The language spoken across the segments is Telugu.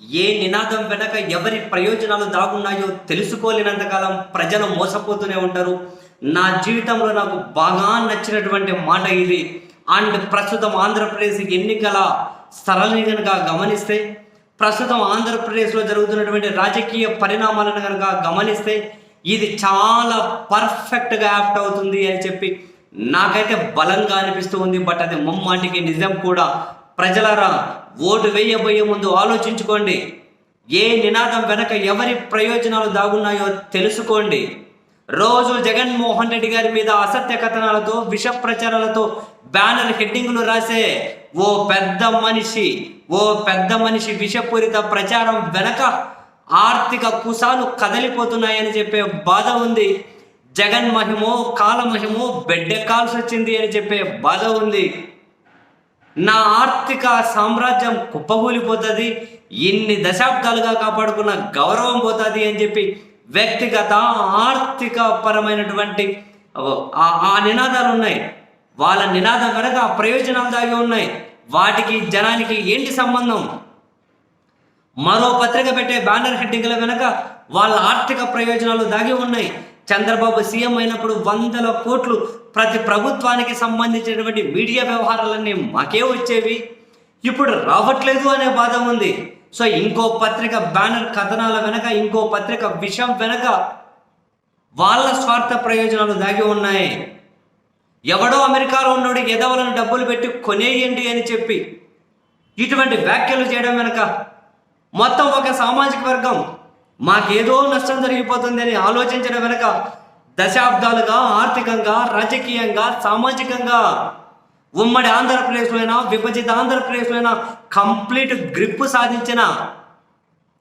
ఏ నినాదం వెనక ఎవరి ప్రయోజనాలు దాగున్నాయో తెలుసుకోలేనంతకాలం ప్రజలు మోసపోతూనే ఉంటారు. నా జీవితంలో నాకు బాగా నచ్చినటువంటి మాట ఇది. అండ్ ప్రస్తుతం ఆంధ్రప్రదేశ్ ఎన్నికల సరళిని కనుక గమనిస్తే ప్రస్తుతం ఆంధ్రప్రదేశ్లో జరుగుతున్నటువంటి రాజకీయ పరిణామాలను కనుక గమనిస్తే ఇది చాలా పర్ఫెక్ట్గా యాప్ట్ అవుతుంది అని చెప్పి నాకైతే బలంగా అనిపిస్తూ ఉంది. బట్ అది ముమ్మాటికి నిజం కూడా. ప్రజలరా ఓటు వేయబోయే ముందు ఆలోచించుకోండి. ఏ నినాదం వెనక ఎవరి ప్రయోజనాలు దాగున్నాయో తెలుసుకోండి. రోజు జగన్మోహన్ రెడ్డి గారి మీద అసత్య కథనాలతో విష ప్రచారాలతో బ్యానర్ హెడ్డింగ్లు రాసే ఓ పెద్ద మనిషి ఓ పెద్ద మనిషి విషపూరిత ప్రచారం వెనక ఆర్థిక కుసాలు కదలిపోతున్నాయని చెప్పే బాధ ఉంది. జగన్ మహిమో కాలమహిమో బెడ్డెక్కాల్సి వచ్చింది అని చెప్పే బాధ ఉంది. నా ఆర్థిక సామ్రాజ్యం కుప్పకూలిపోతుంది ఇన్ని దశాబ్దాలుగా కాపాడుకున్న గౌరవం పోతుంది అని చెప్పి వ్యక్తిగత ఆర్థిక పరమైనటువంటి ఆ- ఆ నినాదాలు ఉన్నాయి. వాళ్ళ నినాదం వెనక ఆ ప్రయోజనాలు దాగి ఉన్నాయి. వాటికి జనానికి ఏంటి సంబంధం? మరో పత్రిక పెట్టే బ్యానర్ హెడ్డింగ్ల వెనక వాళ్ళ ఆర్థిక ప్రయోజనాలు దాగి ఉన్నాయి. చంద్రబాబు సీఎం అయినప్పుడు వందల కోట్లు ప్రతి ప్రభుత్వానికి సంబంధించినటువంటి మీడియా వ్యవహారాలన్నీ మాకే వచ్చేవి. ఇప్పుడు రావట్లేదు అనే బాధ ఉంది. సో ఇంకో పత్రిక బ్యానర్ కథనాల వెనక ఇంకో పత్రిక విషం వెనక వాళ్ళ స్వార్థ ప్రయోజనాలు దాగి ఉన్నాయి. ఎవడో అమెరికాలో ఉన్నాడు ఎదవలను డబ్బులు పెట్టి కొనేయండి అని చెప్పి ఇటువంటి వ్యాఖ్యలు చేయడం వెనక మొత్తం ఒక సామాజిక వర్గం మాకేదో నష్టం జరిగిపోతుంది అని ఆలోచించడం వెనక దశాబ్దాలుగా ఆర్థికంగా రాజకీయంగా సామాజికంగా ఉమ్మడి ఆంధ్రప్రదేశ్లో అయినా విభజిత ఆంధ్రప్రదేశ్లో అయినా కంప్లీట్ గ్రిప్ సాధించిన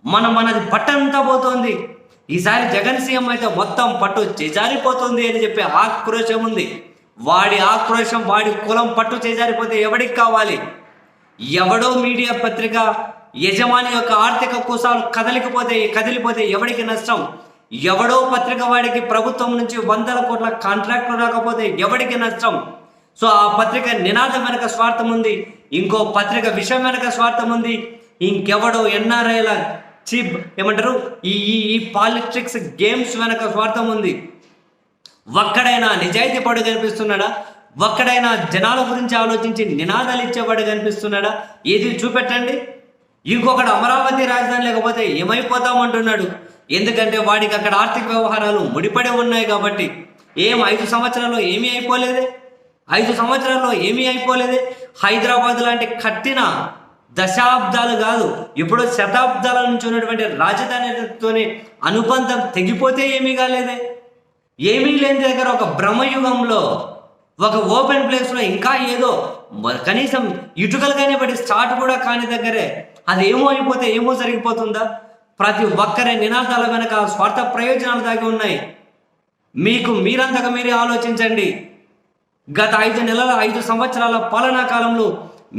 మన మనది పట్టంతా పోతోంది. ఈసారి జగన్ సీఎం అయితే మొత్తం పట్టు చేజారిపోతుంది అని చెప్పి ఆక్రోశం ఉంది. వాడి ఆక్రోశం వాడి కులం పట్టు చేజారిపోతే ఎవడికి కావాలి? ఎవడో మీడియా పత్రిక యజమాని యొక్క ఆర్థిక కుశాలు కదలికపోతే కదిలిపోతే ఎవడికి నష్టం? ఎవడో పత్రిక వాడికి ప్రభుత్వం నుంచి వందల కోట్ల కాంట్రాక్ట్లు రాకపోతే ఎవడికి నష్టం? సో ఆ పత్రిక నినాదం వెనక స్వార్థం ఉంది. ఇంకో పత్రిక విషయం వెనక స్వార్థం ఉంది. ఇంకెవడో ఎన్ఆర్ఐల చీప్ ఏమంటారు? ఈ ఈ పాలిటిక్స్ గేమ్స్ వెనక స్వార్థం ఉంది. ఒక్కడైనా నిజాయితీ పడు కనిపిస్తున్నాడా? ఒక్కడైనా జనాల గురించి ఆలోచించి నినాదాలు ఇచ్చేవాడు కనిపిస్తున్నాడా? ఏది చూపెట్టండి. ఇంకొకడు అమరావతి రాజధాని లేకపోతే ఏమైపోతామంటున్నాడు? ఎందుకంటే వాడికి అక్కడ ఆర్థిక వ్యవహారాలు ముడిపడి ఉన్నాయి కాబట్టి. ఏం ఐదు సంవత్సరాల్లో ఏమీ అయిపోలేదే? ఐదు సంవత్సరాల్లో ఏమీ అయిపోలేదే? హైదరాబాద్ లాంటి కట్టిన దశాబ్దాలు కాదు ఇప్పుడు శతాబ్దాల నుంచి ఉన్నటువంటి రాజధానితోనే అనుబంధం తెగిపోతే ఏమీ కాలేదే? ఏమీ లేని దగ్గర ఒక బ్రహ్మయుగంలో ఒక ఓపెన్ ప్లేస్లో ఇంకా ఏదో కనీసం ఇటుకలు కానీ బట్టి స్టార్ట్ కూడా కాని దగ్గరే అది ఏమో అయిపోతే ఏమో జరిగిపోతుందా? ప్రతి ఒక్కరి నినాదాల వెనక స్వార్థ ప్రయోజనాలు దాగి ఉన్నాయి. మీకు మీరంతగా మీరే ఆలోచించండి. గత ఐదు నెలల ఐదు సంవత్సరాల పాలనా కాలంలో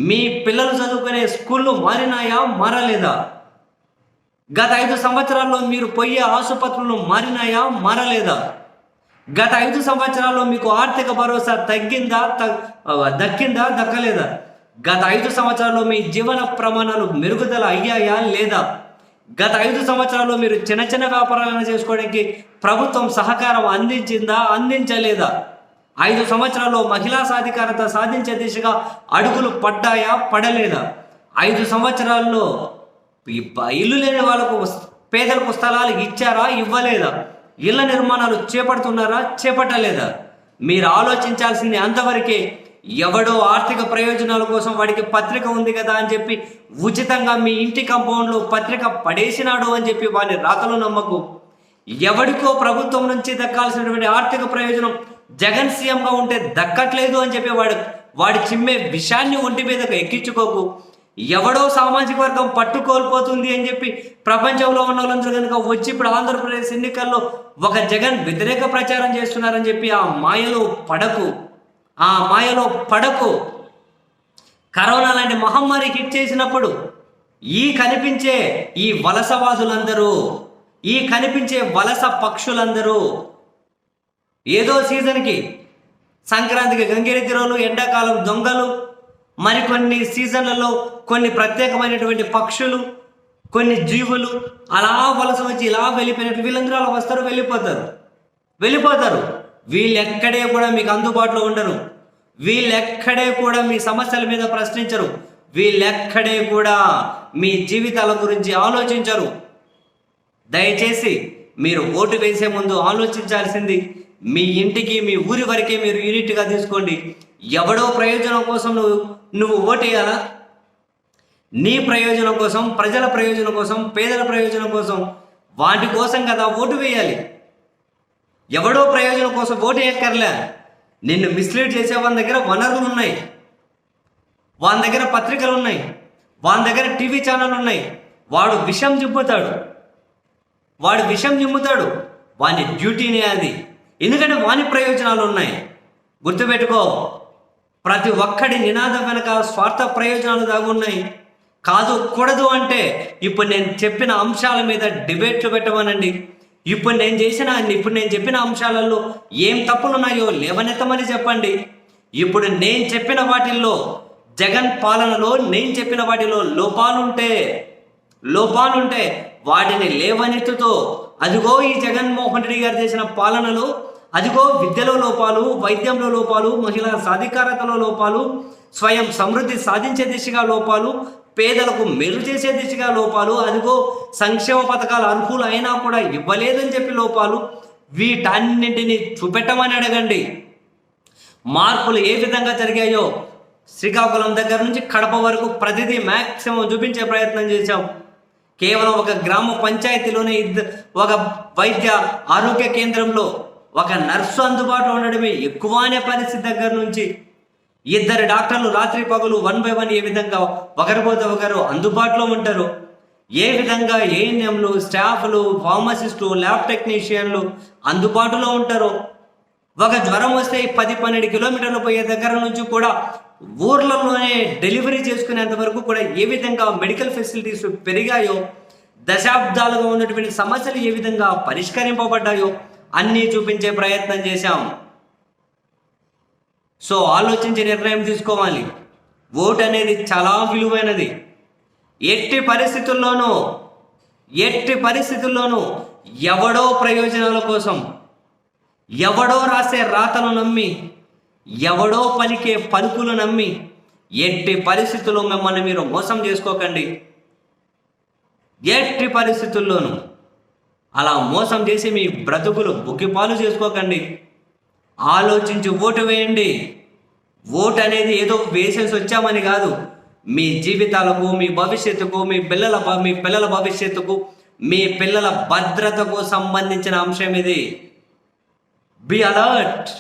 మీ పిల్లలు చదువుకునే స్కూళ్ళు మారినాయా మారలేదా? గత ఐదు సంవత్సరాల్లో మీరు పోయే ఆసుపత్రులు మారినాయా మారలేదా? గత ఐదు సంవత్సరాల్లో మీకు ఆర్థిక భరోసా తగ్గిందా దక్కిందా దక్కలేదా? గత ఐదు సంవత్సరాల్లో మీ జీవన ప్రమాణాలు మెరుగుదల అయ్యాయా లేదా? గత ఐదు సంవత్సరాల్లో మీరు చిన్న చిన్న వ్యాపారాలను చేసుకోవడానికి ప్రభుత్వం సహకారం అందించిందా అందించలేదా? ఐదు సంవత్సరాల్లో మహిళా సాధికారత సాధించే దిశగా అడుగులు పడ్డాయా పడలేదా? ఐదు సంవత్సరాల్లో ఇల్లు లేని వాళ్ళకు పేదలకు స్థలాలు ఇచ్చారా ఇవ్వలేదా? ఇళ్ళ నిర్మాణాలు చేపడుతున్నారా చేపట్టలేదా? మీరు ఆలోచించాల్సింది అంతవరకే ఎవడో ఆర్థిక ప్రయోజనాల కోసం వాడికి పత్రిక ఉంది కదా అని చెప్పి ఉచితంగా మీ ఇంటి కంపౌండ్లో పత్రిక పడేసినాడు అని చెప్పి వాని రాతలు నమ్మకు. ఎవడికో ప్రభుత్వం నుంచి దక్కాల్సినటువంటి ఆర్థిక ప్రయోజనం జగన్ సీఎంగా ఉంటే దక్కట్లేదు అని చెప్పి వాడు వాడి చిమ్మే విషయాన్ని ఒంటి మీదకు ఎక్కించుకోకు. ఎవడో సామాజిక వర్గం పట్టు కోల్పోతుంది అని చెప్పి ప్రపంచంలో ఉన్న వాళ్ళందరూ కనుక వచ్చి ఇప్పుడు ఆంధ్రప్రదేశ్ ఎన్నికల్లో ఒక జగన్ వ్యతిరేక ప్రచారం చేస్తున్నారని చెప్పి ఆ మాయలో పడకు. ఆ మాయలో పడకు. కరోనా లాంటి మహమ్మారి హిట్ చేసినప్పుడు ఈ కనిపించే ఈ వలసవాదులందరూ ఈ కనిపించే వలస పక్షులందరూ ఏదో సీజన్కి సంక్రాంతికి గంగిరెద్దిరోలు ఎండాకాలం దొంగలు మరికొన్ని సీజన్లలో కొన్ని ప్రత్యేకమైనటువంటి పక్షులు కొన్ని జీవులు అలా వలస వచ్చి ఇలా వెళ్ళిపోయినట్టు వీళ్ళందరూ అలా వస్తారు వెళ్ళిపోతారు. వెళ్ళిపోతారు. వీళ్ళెక్కడే కూడా మీకు అందుబాటులో ఉండరు. వీళ్ళెక్కడే కూడా మీ సమస్యల మీద ప్రశ్నించరు. వీళ్ళెక్కడే కూడా మీ జీవితాల గురించి ఆలోచించరు. దయచేసి మీరు ఓటు వేసే ముందు ఆలోచించాల్సింది మీ ఇంటికి మీ ఊరి వరకే మీరు యూనిట్గా తీసుకోండి. ఎవడో ప్రయోజనం కోసం నువ్వు నువ్వు ఓటేయాలా నీ ప్రయోజనం కోసం ప్రజల ప్రయోజనం కోసం పేదల ప్రయోజనం కోసం వాటి కోసం కదా ఓటు వేయాలి. ఎవడో ప్రయోజనం కోసం ఓటు వేయక్కర్లే. నిన్ను మిస్లీడ్ చేసే వాళ్ళ దగ్గర వనరులు ఉన్నాయి. వాళ్ళ దగ్గర పత్రికలు ఉన్నాయి. వాళ్ళ దగ్గర టీవీ ఛానల్ ఉన్నాయి. వాడు విషం జిప్పుతాడు వాడు విషం జిమ్ముతాడు. వాని డ్యూటీనే అది. ఎందుకంటే వాని ప్రయోజనాలు ఉన్నాయి. గుర్తుపెట్టుకో ప్రతి ఒక్కడి నినాదం వెనక స్వార్థ ప్రయోజనాలు దాగున్నాయి కాదు కూడదు అంటే ఇప్పుడు నేను చెప్పిన అంశాల మీద డిబేట్లు పెట్టమనండి. ఇప్పుడు నేను చేసిన ఇప్పుడు నేను చెప్పిన అంశాలలో ఏం తప్పులు ఉన్నాయో లేవనెత్తమని చెప్పండి. ఇప్పుడు నేను చెప్పిన వాటిల్లో జగన్ పాలనలో నేను చెప్పిన వాటిలో లోపాలుంటే లోపాలుంటే వాటిని లేవనెత్తుతో అదిగో ఈ జగన్మోహన్ రెడ్డి గారు చేసిన పాలనలో అదిగో విద్యలో లోపాలు వైద్యంలో లోపాలు మహిళా సాధికారతలో లోపాలు స్వయం సమృద్ధి సాధించే దిశగా లోపాలు పేదలకు మేలు చేసే దిశగా లోపాలు అదిగో సంక్షేమ పథకాలు అర్హులు అయినా కూడా ఇవ్వలేదని చెప్పి లోపాలు వీటన్నింటినీ చూపెట్టమని అడగండి. మార్పులు ఏ విధంగా జరిగాయో శ్రీకాకుళం దగ్గర నుంచి కడప వరకు ప్రతిదీ మ్యాక్సిమం చూపించే ప్రయత్నం చేశాం. కేవలం ఒక గ్రామ పంచాయతీలోనే ఇద్దరు ఒక వైద్య ఆరోగ్య కేంద్రంలో ఒక నర్సు అందుబాటులో ఉండడమే ఎక్కువ అనే పరిస్థితి దగ్గర నుంచి ఇద్దరు డాక్టర్లు రాత్రి పగలు వన్ బై వన్ ఏ విధంగా ఒకరిపోతే ఒకరు అందుబాటులో ఉంటారు. ఏ విధంగా ఏఎన్ఎంలు స్టాఫ్లు ఫార్మసిస్టులు ల్యాబ్ టెక్నీషియన్లు అందుబాటులో ఉంటారు. ఒక జ్వరం వస్తే పది పన్నెండు కిలోమీటర్లు పోయే దగ్గర నుంచి కూడా ఊర్లలోనే డెలివరీ చేసుకునేంత వరకు కూడా ఏ విధంగా మెడికల్ ఫెసిలిటీస్ పెరిగాయో దశాబ్దాలుగా ఉన్నటువంటి సమస్యలు ఏ విధంగా పరిష్కరింపబడ్డాయో అన్నీ చూపించే ప్రయత్నం చేశాం. సో ఆలోచించి నిర్ణయం తీసుకోవాలి. ఓటు అనేది చాలా విలువైనది. ఎట్టి పరిస్థితుల్లోనూ ఎట్టి పరిస్థితుల్లోనూ ఎవడో ప్రయోజనాల కోసం ఎవడో రాసే రాతను నమ్మి ఎవడో పలికే పలుకులు నమ్మి ఎట్టి పరిస్థితుల్లో మిమ్మల్ని మీరు మోసం చేసుకోకండి. ఎట్టి పరిస్థితుల్లోనూ అలా మోసం చేసి మీ బ్రతుకులు బుక్కిపాలు చేసుకోకండి. ఆలోచించి ఓటు వేయండి. ఓటు అనేది ఏదో వేసేసి వచ్చామని కాదు. మీ జీవితాలకు మీ భవిష్యత్తుకు మీ పిల్లల మీ పిల్లల భవిష్యత్తుకు మీ పిల్లల భద్రతకు సంబంధించిన అంశం ఇది. Be alert